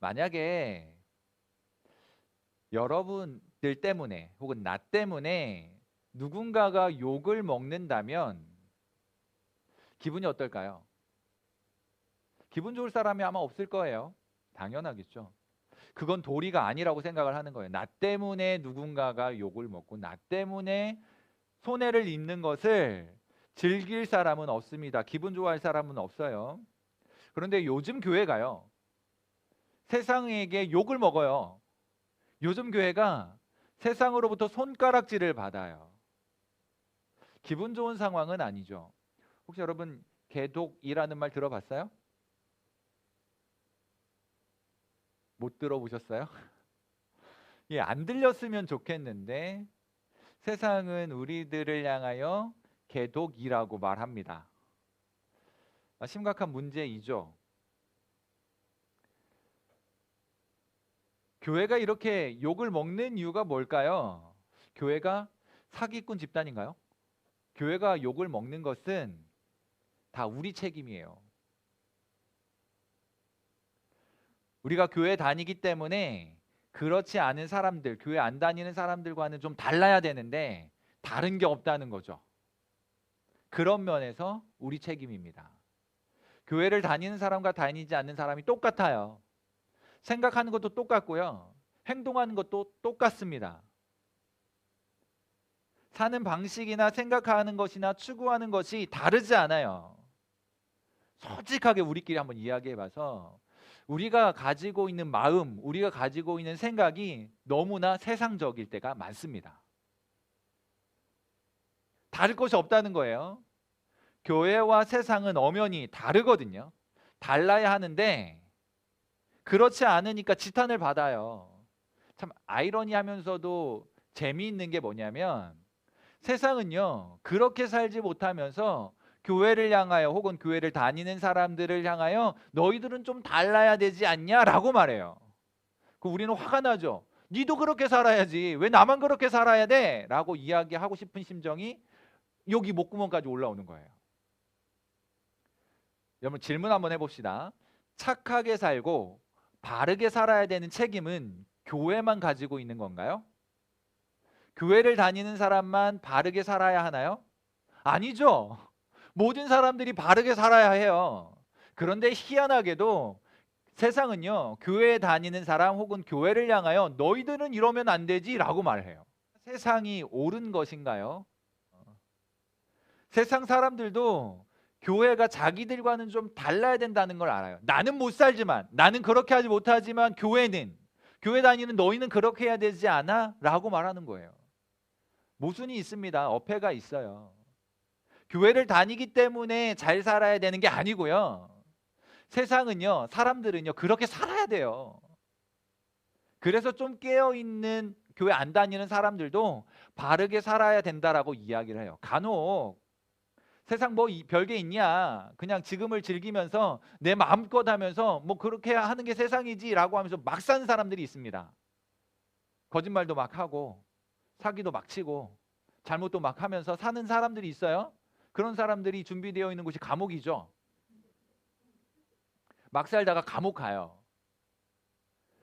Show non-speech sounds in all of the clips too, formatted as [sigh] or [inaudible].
만약에 여러분들 때문에 혹은 나 때문에 누군가가 욕을 먹는다면 기분이 어떨까요? 기분 좋을 사람이 아마 없을 거예요. 당연하겠죠. 그건 도리가 아니라고 생각을 하는 거예요. 나 때문에 누군가가 욕을 먹고 나 때문에 손해를 입는 것을 즐길 사람은 없습니다. 기분 좋아할 사람은 없어요. 그런데 요즘 교회가요. 세상에게 욕을 먹어요. 요즘 교회가 세상으로부터 손가락질을 받아요. 기분 좋은 상황은 아니죠. 혹시 여러분 개독이라는 말 들어봤어요? 못 들어보셨어요? [laughs] 예, 안 들렸으면 좋겠는데 세상은 우리들을 향하여 개독이라고 말합니다. 아, 심각한 문제이죠. 교회가 이렇게 욕을 먹는 이유가 뭘까요? 교회가 사기꾼 집단인가요? 교회가 욕을 먹는 것은 다 우리 책임이에요. 우리가 교회 다니기 때문에 그렇지 않은 사람들, 교회 안 다니는 사람들과는 좀 달라야 되는데 다른 게 없다는 거죠. 그런 면에서 우리 책임입니다. 교회를 다니는 사람과 다니지 않는 사람이 똑같아요. 생각하는 것도 똑같고요. 행동하는 것도 똑같습니다. 사는 방식이나 생각하는 것이나 추구하는 것이 다르지 않아요. 솔직하게 우리끼리 한번 이야기해 봐서 우리가 가지고 있는 마음, 우리가 가지고 있는 생각이 너무나 세상적일 때가 많습니다. 다를 것이 없다는 거예요. 교회와 세상은 엄연히 다르거든요. 달라야 하는데 그렇지 않으니까 지탄을 받아요. 참 아이러니하면서도 재미있는 게 뭐냐면 세상은요 그렇게 살지 못하면서 교회를 향하여 혹은 교회를 다니는 사람들을 향하여 너희들은 좀 달라야 되지 않냐라고 말해요. 그 우리는 화가 나죠. 니도 그렇게 살아야지 왜 나만 그렇게 살아야 돼? 라고 이야기하고 싶은 심정이 여기 목구멍까지 올라오는 거예요. 여러분 질문 한번 해봅시다. 착하게 살고 바르게 살아야 되는 책임은 교회만 가지고 있는 건가요? 교회를 다니는 사람만 바르게 살아야 하나요? 아니죠. 모든 사람들이 바르게 살아야 해요. 그런데 희한하게도 세상은요, 교회에 다니는 사람 혹은 교회를 향하여 너희들은 이러면 안 되지 라고 말해요. 세상이 옳은 것인가요? 세상 사람들도 교회가 자기들과는 좀 달라야 된다는 걸 알아요. 나는 못 살지만, 나는 그렇게 하지 못하지만 교회는 교회 다니는 너희는 그렇게 해야 되지 않아?라고 말하는 거예요. 모순이 있습니다. 어폐가 있어요. 교회를 다니기 때문에 잘 살아야 되는 게 아니고요. 세상은요, 사람들은요, 그렇게 살아야 돼요. 그래서 좀 깨어 있는 교회 안 다니는 사람들도 바르게 살아야 된다라고 이야기를 해요. 간혹 세상 뭐 별게 있냐? 그냥 지금을 즐기면서 내 마음껏 하면서 뭐 그렇게 하는 게 세상이지라고 하면서 막 사는 사람들이 있습니다. 거짓말도 막 하고 사기도 막 치고 잘못도 막 하면서 사는 사람들이 있어요. 그런 사람들이 준비되어 있는 곳이 감옥이죠. 막 살다가 감옥 가요.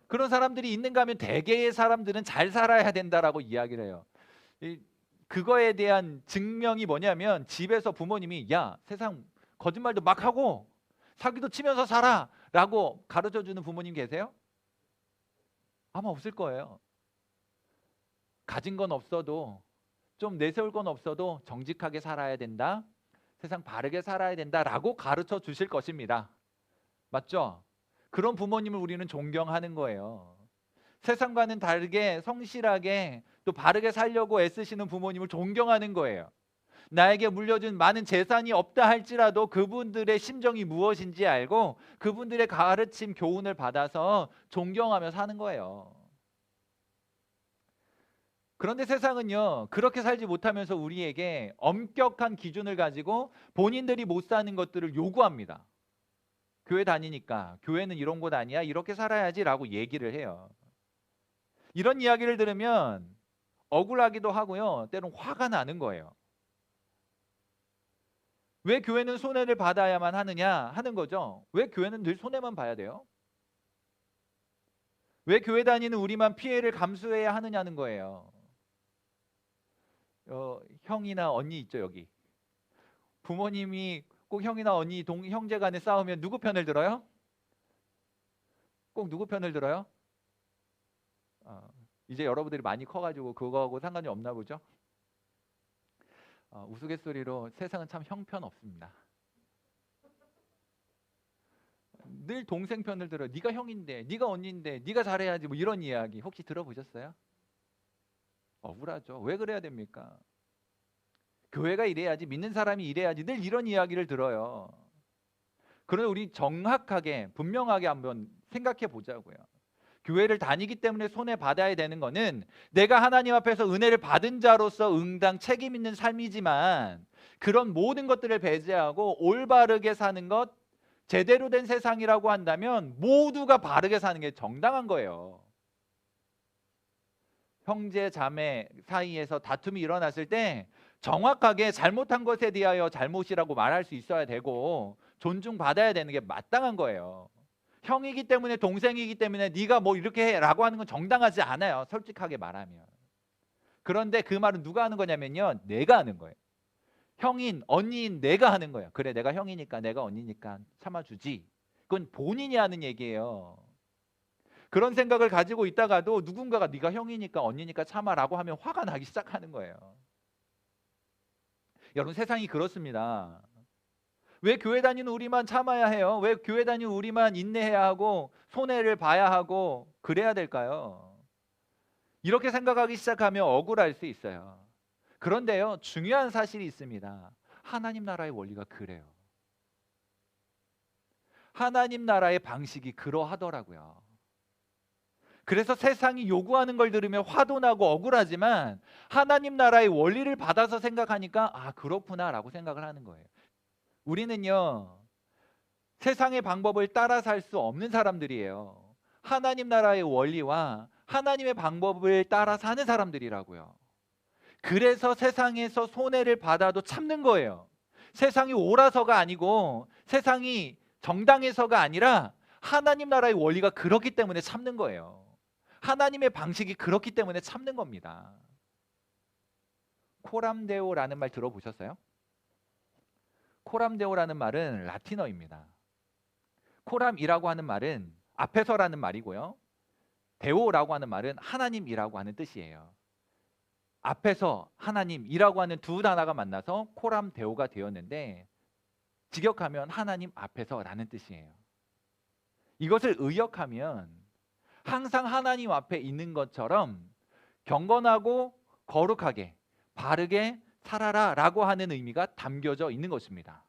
그런 사람들이 있는가 하면 대개의 사람들은 잘 살아야 된다라고 이야기를 해요. 그거에 대한 증명이 뭐냐면 집에서 부모님이 야 세상 거짓말도 막 하고 사기도 치면서 살아라고 가르쳐 주는 부모님 계세요? 아마 없을 거예요. 가진 건 없어도 좀 내세울 건 없어도 정직하게 살아야 된다. 세상 바르게 살아야 된다라고 가르쳐 주실 것입니다. 맞죠? 그런 부모님을 우리는 존경하는 거예요. 세상과는 다르게 성실하게 또 바르게 살려고 애쓰시는 부모님을 존경하는 거예요. 나에게 물려준 많은 재산이 없다 할지라도 그분들의 심정이 무엇인지 알고 그분들의 가르침 교훈을 받아서 존경하며 사는 거예요. 그런데 세상은요, 그렇게 살지 못하면서 우리에게 엄격한 기준을 가지고 본인들이 못 사는 것들을 요구합니다. 교회 다니니까, 교회는 이런 곳 아니야, 이렇게 살아야지 라고 얘기를 해요. 이런 이야기를 들으면 억울하기도 하고요. 때론 화가 나는 거예요. 왜 교회는 손해를 받아야만 하느냐 하는 거죠. 왜 교회는 늘 손해만 봐야 돼요? 왜 교회 다니는 우리만 피해를 감수해야 하느냐는 거예요. 어, 형이나 언니 있죠 여기. 부모님이 꼭 형이나 언니, 동 형제 간에 싸우면 누구 편을 들어요? 꼭 누구 편을 들어요? 어, 이제 여러분들이 많이 커가지고 그거하고 상관이 없나 보죠? 어, 우스갯소리로 세상은 참 형편 없습니다. 늘 동생 편을 들어. 네가 형인데, 네가 언니인데, 네가 잘해야지. 뭐 이런 이야기 혹시 들어보셨어요? 억울하죠. 왜 그래야 됩니까? 교회가 이래야지, 믿는 사람이 이래야지. 늘 이런 이야기를 들어요. 그러나 우리 정확하게 분명하게 한번 생각해 보자고요. 교회를 다니기 때문에 손해 받아야 되는 거는 내가 하나님 앞에서 은혜를 받은 자로서 응당 책임 있는 삶이지만 그런 모든 것들을 배제하고 올바르게 사는 것 제대로 된 세상이라고 한다면 모두가 바르게 사는 게 정당한 거예요. 형제 자매 사이에서 다툼이 일어났을 때 정확하게 잘못한 것에 대하여 잘못이라고 말할 수 있어야 되고 존중받아야 되는 게 마땅한 거예요. 형이기 때문에 동생이기 때문에 네가 뭐 이렇게 해라고 하는 건 정당하지 않아요. 솔직하게 말하면. 그런데 그 말은 누가 하는 거냐면요. 내가 하는 거예요. 형인, 언니인 내가 하는 거예요. 그래 내가 형이니까 내가 언니니까 참아주지. 그건 본인이 하는 얘기예요. 그런 생각을 가지고 있다가도 누군가가 네가 형이니까 언니니까 참아라고 하면 화가 나기 시작하는 거예요. 여러분 세상이 그렇습니다. 왜 교회 다니는 우리만 참아야 해요? 왜 교회 다니는 우리만 인내해야 하고 손해를 봐야 하고 그래야 될까요? 이렇게 생각하기 시작하면 억울할 수 있어요. 그런데요, 중요한 사실이 있습니다. 하나님 나라의 원리가 그래요. 하나님 나라의 방식이 그러하더라고요. 그래서 세상이 요구하는 걸 들으면 화도 나고 억울하지만 하나님 나라의 원리를 받아서 생각하니까 아 그렇구나라고 생각을 하는 거예요. 우리는요 세상의 방법을 따라 살 수 없는 사람들이에요. 하나님 나라의 원리와 하나님의 방법을 따라 사는 사람들이라고요. 그래서 세상에서 손해를 받아도 참는 거예요. 세상이 옳아서가 아니고 세상이 정당해서가 아니라 하나님 나라의 원리가 그렇기 때문에 참는 거예요. 하나님의 방식이 그렇기 때문에 참는 겁니다. 코람데오라는 말 들어보셨어요? 코람데오라는 말은 라틴어입니다. 코람이라고 하는 말은 앞에서라는 말이고요. 데오라고 하는 말은 하나님이라고 하는 뜻이에요. 앞에서 하나님이라고 하는 두 단어가 만나서 코람데오가 되었는데 직역하면 하나님 앞에서라는 뜻이에요. 이것을 의역하면 항상 하나님 앞에 있는 것처럼 경건하고 거룩하게 바르게 살아라라고 하는 의미가 담겨져 있는 것입니다.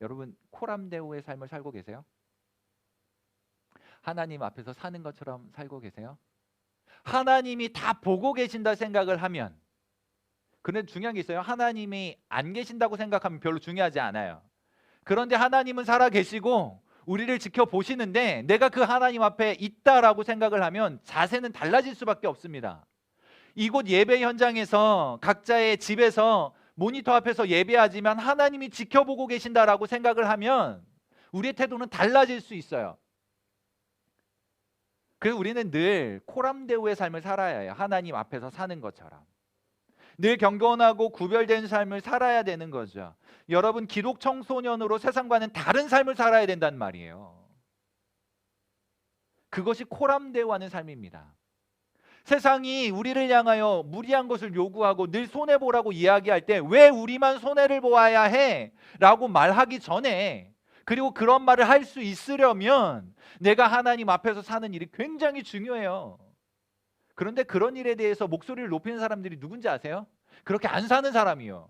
여러분 코람데오의 삶을 살고 계세요? 하나님 앞에서 사는 것처럼 살고 계세요? 하나님이 다 보고 계신다 생각을 하면 그런데 중요한 게 있어요. 하나님이 안 계신다고 생각하면 별로 중요하지 않아요. 그런데 하나님은 살아 계시고 우리를 지켜보시는데 내가 그 하나님 앞에 있다라고 생각을 하면 자세는 달라질 수밖에 없습니다. 이곳 예배 현장에서 각자의 집에서 모니터 앞에서 예배하지만 하나님이 지켜보고 계신다라고 생각을 하면 우리의 태도는 달라질 수 있어요. 그래서 우리는 늘 코람데우의 삶을 살아야 해요. 하나님 앞에서 사는 것처럼. 늘 경건하고 구별된 삶을 살아야 되는 거죠. 여러분 기독 청소년으로 세상과는 다른 삶을 살아야 된단 말이에요. 그것이 코람데오하는 삶입니다. 세상이 우리를 향하여 무리한 것을 요구하고 늘 손해 보라고 이야기할 때 왜 우리만 손해를 보아야 해? 라고 말하기 전에 그리고 그런 말을 할 수 있으려면 내가 하나님 앞에서 사는 일이 굉장히 중요해요. 그런데 그런 일에 대해서 목소리를 높이는 사람들이 누군지 아세요? 그렇게 안 사는 사람이요.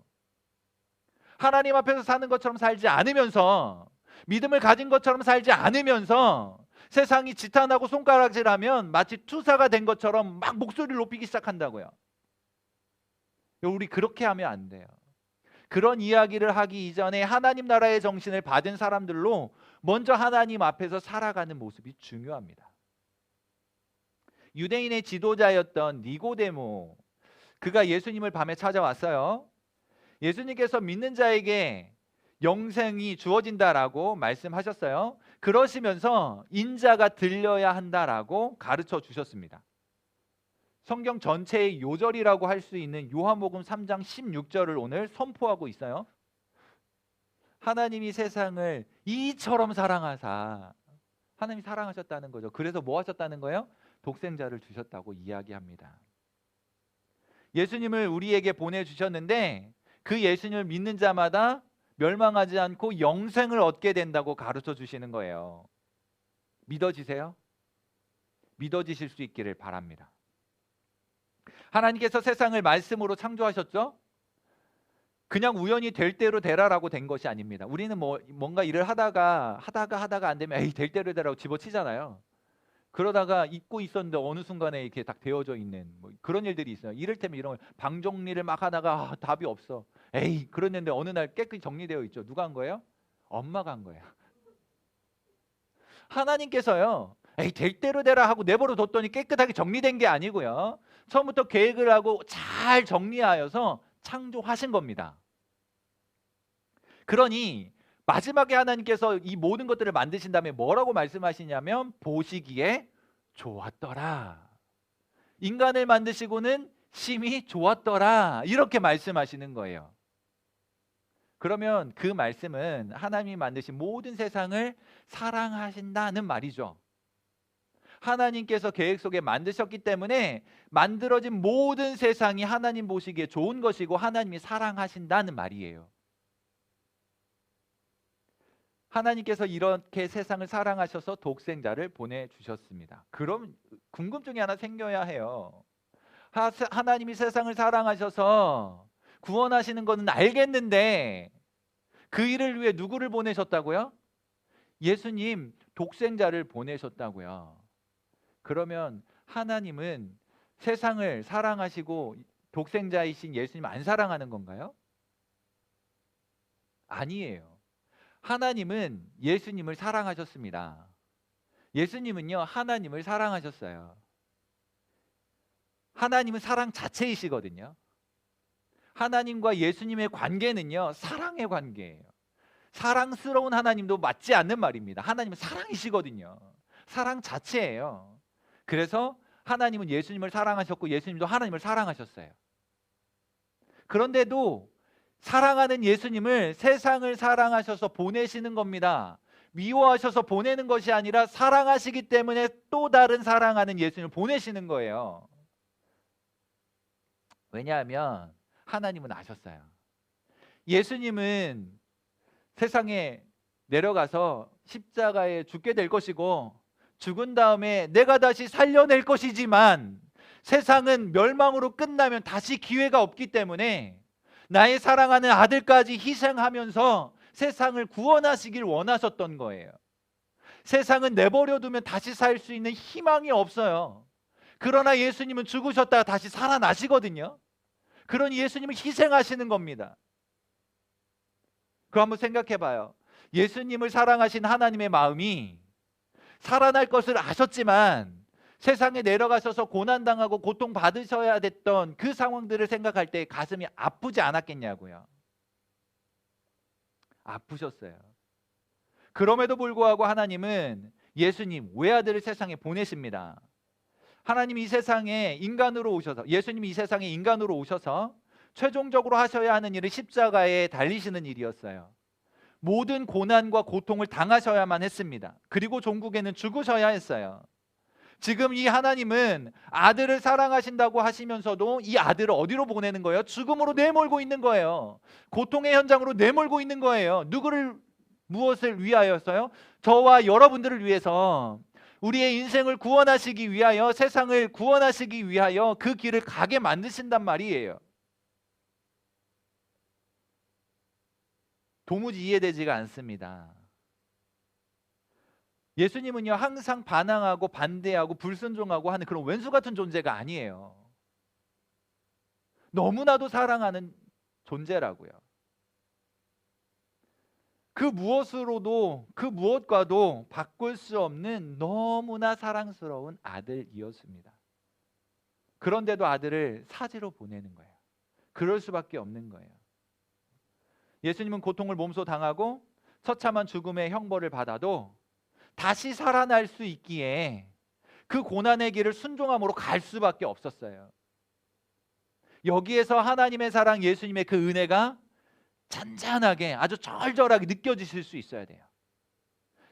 하나님 앞에서 사는 것처럼 살지 않으면서 믿음을 가진 것처럼 살지 않으면서 세상이 지탄하고 손가락질하면 마치 투사가 된 것처럼 막 목소리를 높이기 시작한다고요. 우리 그렇게 하면 안 돼요. 그런 이야기를 하기 이전에 하나님 나라의 정신을 받은 사람들로 먼저 하나님 앞에서 살아가는 모습이 중요합니다. 유대인의 지도자였던 니고데모 그가 예수님을 밤에 찾아왔어요. 예수님께서 믿는 자에게 영생이 주어진다라고 말씀하셨어요. 그러시면서 인자가 들려야 한다라고 가르쳐 주셨습니다. 성경 전체의 요절이라고 할 수 있는 요한복음 3장 16절을 오늘 선포하고 있어요. 하나님이 세상을 이처럼 사랑하사 하나님이 사랑하셨다는 거죠. 그래서 뭐 하셨다는 거예요? 독생자를 주셨다고 이야기합니다. 예수님을 우리에게 보내 주셨는데 그 예수님을 믿는 자마다 멸망하지 않고 영생을 얻게 된다고 가르쳐 주시는 거예요. 믿어지세요? 믿어지실 수 있기를 바랍니다. 하나님께서 세상을 말씀으로 창조하셨죠? 그냥 우연히 될 대로 되라라고 된 것이 아닙니다. 우리는 뭐 뭔가 일을 하다가 하다가 하다가 안 되면 에이 될 대로 되라고 집어치잖아요. 그러다가 잊고 있었는데 어느 순간에 이렇게 딱 되어져 있는 뭐 그런 일들이 있어요. 이를테면 이런 방 정리를 막 하다가 아, 답이 없어. 에이 그랬는데 어느 날 깨끗이 정리되어 있죠. 누가 한 거예요? 엄마가 한 거예요. 하나님께서요. 에이 될 대로 되라 하고 내버려 뒀더니 깨끗하게 정리된 게 아니고요. 처음부터 계획을 하고 잘 정리하여서 창조하신 겁니다. 그러니 마지막에 하나님께서 이 모든 것들을 만드신 다음에 뭐라고 말씀하시냐면 보시기에 좋았더라. 인간을 만드시고는 심히 좋았더라. 이렇게 말씀하시는 거예요. 그러면 그 말씀은 하나님이 만드신 모든 세상을 사랑하신다는 말이죠. 하나님께서 계획 속에 만드셨기 때문에 만들어진 모든 세상이 하나님 보시기에 좋은 것이고 하나님이 사랑하신다는 말이에요. 하나님께서 이렇게 세상을 사랑하셔서 독생자를 보내주셨습니다. 그럼 궁금증이 하나 생겨야 해요. 하, 하나님이 세상을 사랑하셔서 구원하시는 것은 알겠는데 그 일을 위해 누구를 보내셨다고요? 예수님 독생자를 보내셨다고요. 그러면 하나님은 세상을 사랑하시고 독생자이신 예수님 안 사랑하는 건가요? 아니에요. 하나님은 예수님을 사랑하셨습니다. 예수님은요, 하나님을 사랑하셨어요. 하나님은 사랑 자체이시거든요. 하나님과 예수님의 관계는요, 사랑의 관계예요. 사랑스러운 하나님도 맞지 않는 말입니다. 하나님은 사랑이시거든요. 사랑 자체예요. 그래서 하나님은 예수님을 사랑하셨고 예수님도 하나님을 사랑하셨어요. 그런데도 사랑하는 예수님을 세상을 사랑하셔서 보내시는 겁니다. 미워하셔서 보내는 것이 아니라 사랑하시기 때문에 또 다른 사랑하는 예수님을 보내시는 거예요. 왜냐하면 하나님은 아셨어요. 예수님은 세상에 내려가서 십자가에 죽게 될 것이고 죽은 다음에 내가 다시 살려낼 것이지만 세상은 멸망으로 끝나면 다시 기회가 없기 때문에 나의 사랑하는 아들까지 희생하면서 세상을 구원하시길 원하셨던 거예요. 세상은 내버려 두면 다시 살 수 있는 희망이 없어요. 그러나 예수님은 죽으셨다가 다시 살아나시거든요. 그러니 예수님은 희생하시는 겁니다. 그 한번 생각해 봐요. 예수님을 사랑하신 하나님의 마음이 살아날 것을 아셨지만 세상에 내려가셔서 고난당하고 고통받으셔야 됐던 그 상황들을 생각할 때 가슴이 아프지 않았겠냐고요. 아프셨어요. 그럼에도 불구하고 하나님은 예수님 외아들을 세상에 보내십니다. 하나님이 이 세상에 인간으로 오셔서 예수님이 이 세상에 인간으로 오셔서 최종적으로 하셔야 하는 일은 십자가에 달리시는 일이었어요. 모든 고난과 고통을 당하셔야만 했습니다. 그리고 종국에는 죽으셔야 했어요. 지금 이 하나님은 아들을 사랑하신다고 하시면서도 이 아들을 어디로 보내는 거예요? 죽음으로 내몰고 있는 거예요. 고통의 현장으로 내몰고 있는 거예요. 누구를 무엇을 위하여서요? 저와 여러분들을 위해서 우리의 인생을 구원하시기 위하여 세상을 구원하시기 위하여 그 길을 가게 만드신단 말이에요. 도무지 이해되지가 않습니다. 예수님은요 항상 반항하고 반대하고 불순종하고 하는 그런 왼수 같은 존재가 아니에요. 너무나도 사랑하는 존재라고요. 그 무엇으로도 그 무엇과도 바꿀 수 없는 너무나 사랑스러운 아들이었습니다. 그런데도 아들을 사지로 보내는 거예요. 그럴 수밖에 없는 거예요. 예수님은 고통을 몸소 당하고 처참한 죽음의 형벌을 받아도 다시 살아날 수 있기에 그 고난의 길을 순종함으로 갈 수밖에 없었어요. 여기에서 하나님의 사랑, 예수님의 그 은혜가 잔잔하게 아주 절절하게 느껴지실 수 있어야 돼요.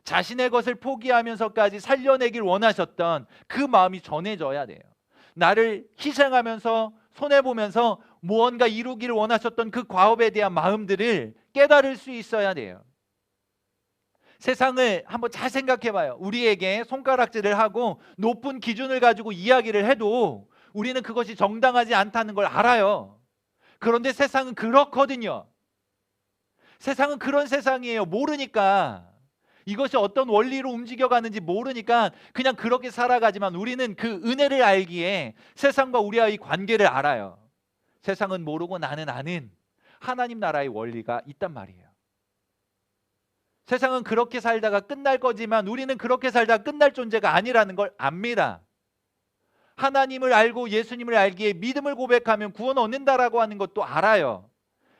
자신의 것을 포기하면서까지 살려내길 원하셨던 그 마음이 전해져야 돼요. 나를 희생하면서 손해 보면서 무언가 이루기를 원하셨던 그 과업에 대한 마음들을 깨달을 수 있어야 돼요. 세상을 한번 잘 생각해 봐요. 우리에게 손가락질을 하고 높은 기준을 가지고 이야기를 해도 우리는 그것이 정당하지 않다는 걸 알아요. 그런데 세상은 그렇거든요. 세상은 그런 세상이에요. 모르니까. 이것이 어떤 원리로 움직여가는지 모르니까 그냥 그렇게 살아가지만 우리는 그 은혜를 알기에 세상과 우리와의 관계를 알아요. 세상은 모르고 나는 아는 하나님 나라의 원리가 있단 말이에요. 세상은 그렇게 살다가 끝날 거지만 우리는 그렇게 살다가 끝날 존재가 아니라는 걸 압니다. 하나님을 알고 예수님을 알기에 믿음을 고백하면 구원 얻는다라고 하는 것도 알아요.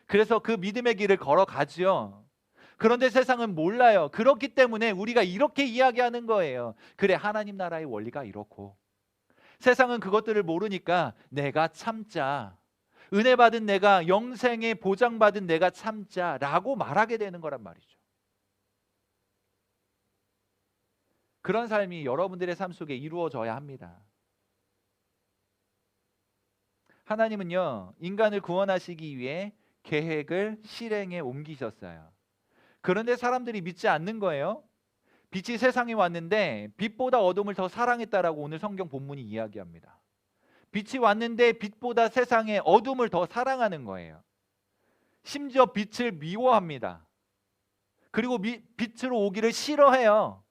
그래서 그 믿음의 길을 걸어가지요. 그런데 세상은 몰라요. 그렇기 때문에 우리가 이렇게 이야기하는 거예요. 그래, 하나님 나라의 원리가 이렇고. 세상은 그것들을 모르니까 내가 참자. 은혜 받은 내가 영생에 보장받은 내가 참자라고 말하게 되는 거란 말이죠. 그런 삶이 여러분들의 삶 속에 이루어져야 합니다. 하나님은요, 인간을 구원하시기 위해 계획을 실행에 옮기셨어요. 그런데 사람들이 믿지 않는 거예요. 빛이 세상에 왔는데 빛보다 어둠을 더 사랑했다라고 오늘 성경 본문이 이야기합니다. 빛이 왔는데 빛보다 세상의 어둠을 더 사랑하는 거예요. 심지어 빛을 미워합니다. 그리고 미, 빛으로 오기를 싫어해요.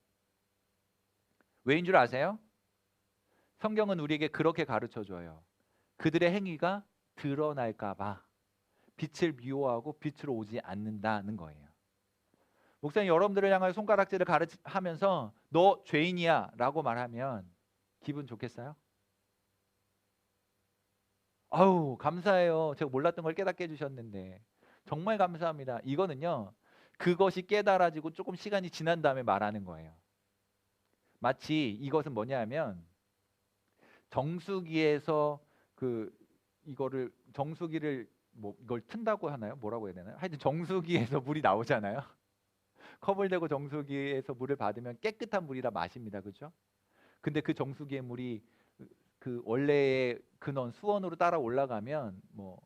왜인 줄 아세요? 성경은 우리에게 그렇게 가르쳐 줘요. 그들의 행위가 드러날까 봐 빛을 미워하고 빛으로 오지 않는다는 거예요. 목사님 여러분들을 향하여 손가락질을 가르치면서 너 죄인이야 라고 말하면 기분 좋겠어요? 아우 감사해요. 제가 몰랐던 걸 깨닫게 해주셨는데 정말 감사합니다. 이거는요 그것이 깨달아지고 조금 시간이 지난 다음에 말하는 거예요. 마치 이것은 뭐냐면 정수기에서 그 이거를 정수기를 뭐 이걸 튼다고 하나요? 뭐라고 해야 되나요? 하여튼 정수기에서 물이 나오잖아요. [laughs] 컵을 대고 정수기에서 물을 받으면 깨끗한 물이라 마십니다. 그렇죠? 근데 그 정수기의 물이 그 원래의 근원 수원으로 따라 올라가면 뭐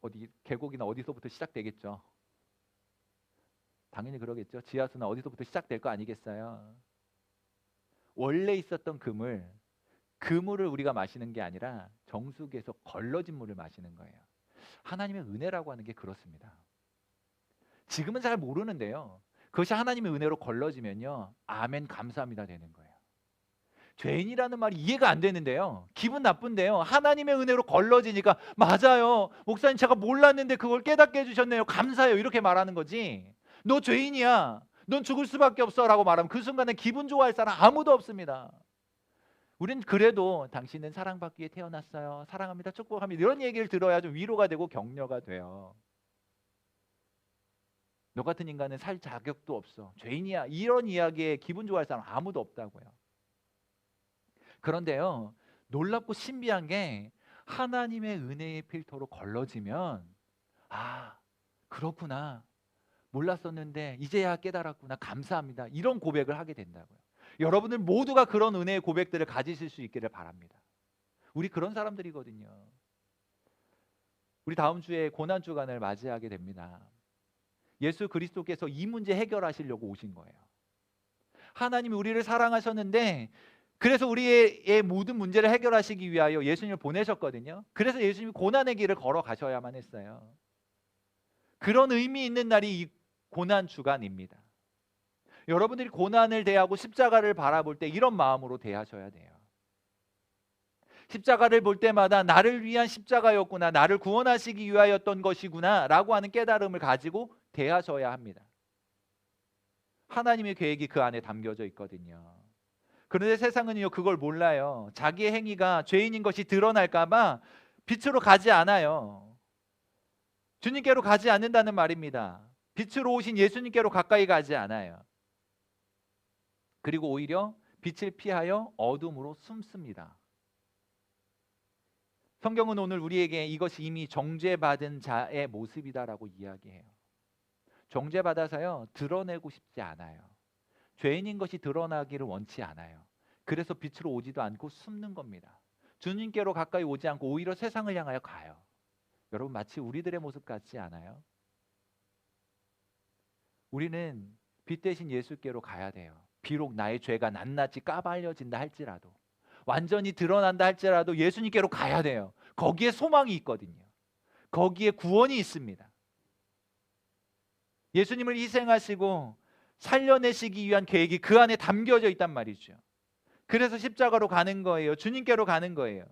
어디 계곡이나 어디서부터 시작되겠죠. 당연히 그러겠죠. 지하수나 어디서부터 시작될 거 아니겠어요. 원래 있었던 그물, 그물을 우리가 마시는 게 아니라 정수기에서 걸러진 물을 마시는 거예요. 하나님의 은혜라고 하는 게 그렇습니다. 지금은 잘 모르는데요. 그것이 하나님의 은혜로 걸러지면요. 아멘 감사합니다 되는 거예요. 죄인이라는 말이 이해가 안 되는데요. 기분 나쁜데요. 하나님의 은혜로 걸러지니까 맞아요. 목사님 제가 몰랐는데 그걸 깨닫게 해주셨네요. 감사해요. 이렇게 말하는 거지. 너 죄인이야. 넌 죽을 수밖에 없어라고 말하면 그 순간에 기분 좋아할 사람 아무도 없습니다. 우린 그래도 당신은 사랑받기 위해 태어났어요. 사랑합니다. 축복합니다. 이런 얘기를 들어야 좀 위로가 되고 격려가 돼요. 너 같은 인간은 살 자격도 없어. 죄인이야. 이런 이야기에 기분 좋아할 사람 아무도 없다고요. 그런데요. 놀랍고 신비한 게 하나님의 은혜의 필터로 걸러지면 아, 그렇구나. 몰랐었는데 이제야 깨달았구나. 감사합니다. 이런 고백을 하게 된다고요. 여러분들 모두가 그런 은혜의 고백들을 가지실 수 있기를 바랍니다. 우리 그런 사람들이거든요. 우리 다음 주에 고난 주간을 맞이하게 됩니다. 예수 그리스도께서 이 문제 해결하시려고 오신 거예요. 하나님이 우리를 사랑하셨는데 그래서 우리의 모든 문제를 해결하시기 위하여 예수님을 보내셨거든요. 그래서 예수님이 고난의 길을 걸어 가셔야만 했어요. 그런 의미 있는 날이 이 고난 주간입니다. 여러분들이 고난을 대하고 십자가를 바라볼 때 이런 마음으로 대하셔야 돼요. 십자가를 볼 때마다 나를 위한 십자가였구나, 나를 구원하시기 위하였던 것이구나라고 하는 깨달음을 가지고 대하셔야 합니다. 하나님의 계획이 그 안에 담겨져 있거든요. 그런데 세상은요 그걸 몰라요. 자기의 행위가 죄인인 것이 드러날까봐 빛으로 가지 않아요. 주님께로 가지 않는다는 말입니다. 빛으로 오신 예수님께로 가까이 가지 않아요. 그리고 오히려 빛을 피하여 어둠으로 숨습니다. 성경은 오늘 우리에게 이것이 이미 정죄받은 자의 모습이다라고 이야기해요. 정죄받아서요 드러내고 싶지 않아요. 죄인인 것이 드러나기를 원치 않아요. 그래서 빛으로 오지도 않고 숨는 겁니다. 주님께로 가까이 오지 않고 오히려 세상을 향하여 가요. 여러분 마치 우리들의 모습 같지 않아요? 우리는 빛 대신 예수께로 가야 돼요. 비록 나의 죄가 낱낱이 까발려진다 할지라도 완전히 드러난다 할지라도 예수님께로 가야 돼요. 거기에 소망이 있거든요. 거기에 구원이 있습니다. 예수님을 희생하시고 살려내시기 위한 계획이 그 안에 담겨져 있단 말이죠. 그래서 십자가로 가는 거예요. 주님께로 가는 거예요.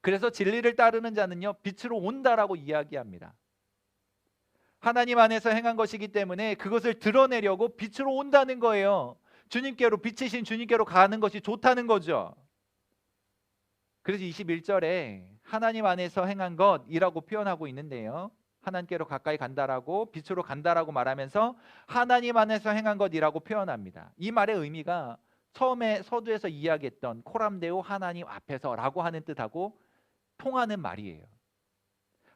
그래서 진리를 따르는 자는요, 빛으로 온다라고 이야기합니다. 하나님 안에서 행한 것이기 때문에 그것을 드러내려고 빛으로 온다는 거예요. 주님께로 빛이신 주님께로 가는 것이 좋다는 거죠. 그래서 21절에 하나님 안에서 행한 것이라고 표현하고 있는데요. 하나님께로 가까이 간다라고 빛으로 간다라고 말하면서 하나님 안에서 행한 것이라고 표현합니다. 이 말의 의미가 처음에 서두에서 이야기했던 코람데오 하나님 앞에서라고 하는 뜻하고 통하는 말이에요.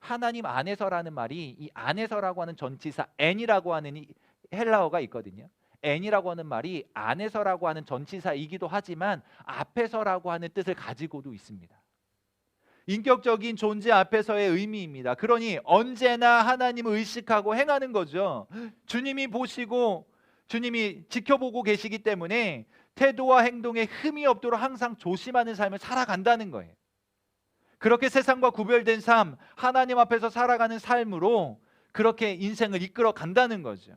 하나님 안에서라는 말이 이 안에서라고 하는 전치사 n이라고 하는 이 헬라어가 있거든요. n이라고 하는 말이 안에서라고 하는 전치사이기도 하지만 앞에서라고 하는 뜻을 가지고도 있습니다. 인격적인 존재 앞에서의 의미입니다. 그러니 언제나 하나님을 의식하고 행하는 거죠. 주님이 보시고 주님이 지켜보고 계시기 때문에 태도와 행동에 흠이 없도록 항상 조심하는 삶을 살아간다는 거예요. 그렇게 세상과 구별된 삶, 하나님 앞에서 살아가는 삶으로 그렇게 인생을 이끌어 간다는 거죠.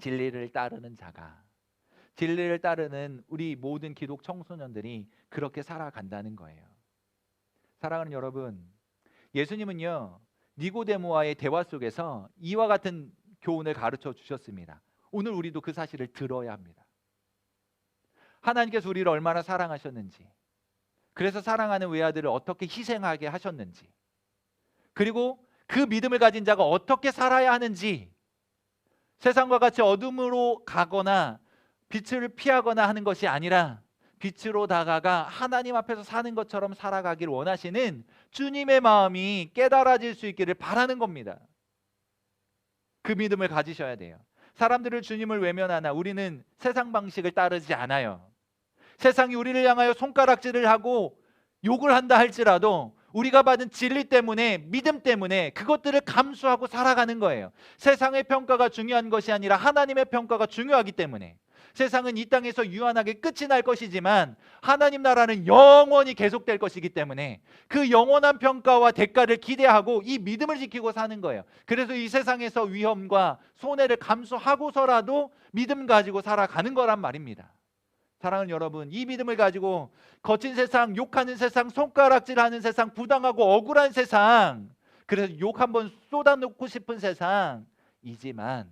진리를 따르는 자가 진리를 따르는 우리 모든 기독 청소년들이 그렇게 살아간다는 거예요. 사랑하는 여러분, 예수님은요 니고데모와의 대화 속에서 이와 같은 교훈을 가르쳐 주셨습니다. 오늘 우리도 그 사실을 들어야 합니다. 하나님께서 우리를 얼마나 사랑하셨는지, 그래서 사랑하는 외아들을 어떻게 희생하게 하셨는지, 그리고 그 믿음을 가진 자가 어떻게 살아야 하는지, 세상과 같이 어둠으로 가거나 빛을 피하거나 하는 것이 아니라 빛으로 다가가 하나님 앞에서 사는 것처럼 살아가기를 원하시는 주님의 마음이 깨달아질 수 있기를 바라는 겁니다. 그 믿음을 가지셔야 돼요. 사람들을 주님을 외면하나 우리는 세상 방식을 따르지 않아요. 세상이 우리를 향하여 손가락질을 하고 욕을 한다 할지라도 우리가 받은 진리 때문에 믿음 때문에 그것들을 감수하고 살아가는 거예요. 세상의 평가가 중요한 것이 아니라 하나님의 평가가 중요하기 때문에 세상은 이 땅에서 유한하게 끝이 날 것이지만 하나님 나라는 영원히 계속될 것이기 때문에 그 영원한 평가와 대가를 기대하고 이 믿음을 지키고 사는 거예요. 그래서 이 세상에서 위험과 손해를 감수하고서라도 믿음 가지고 살아가는 거란 말입니다. 사랑하는 여러분, 이 믿음을 가지고 거친 세상, 욕하는 세상, 손가락질하는 세상, 부당하고 억울한 세상, 그래서 욕 한번 쏟아놓고 싶은 세상이지만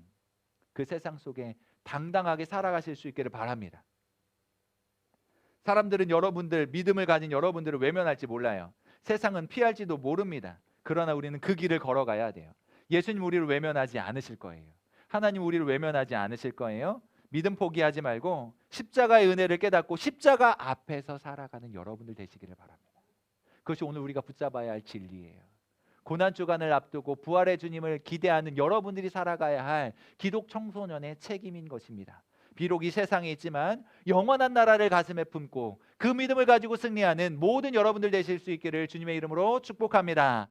그 세상 속에 당당하게 살아가실 수 있기를 바랍니다. 사람들은 여러분들 믿음을 가진 여러분들을 외면할지 몰라요. 세상은 피할지도 모릅니다. 그러나 우리는 그 길을 걸어가야 돼요. 예수님 우리를 외면하지 않으실 거예요. 하나님 우리를 외면하지 않으실 거예요. 믿음 포기하지 말고 십자가의 은혜를 깨닫고 십자가 앞에서 살아가는 여러분들 되시기를 바랍니다. 그것이 오늘 우리가 붙잡아야 할 진리예요. 고난 주간을 앞두고 부활의 주님을 기대하는 여러분들이 살아가야 할 기독 청소년의 책임인 것입니다. 비록 이 세상에 있지만 영원한 나라를 가슴에 품고 그 믿음을 가지고 승리하는 모든 여러분들 되실 수 있기를 주님의 이름으로 축복합니다.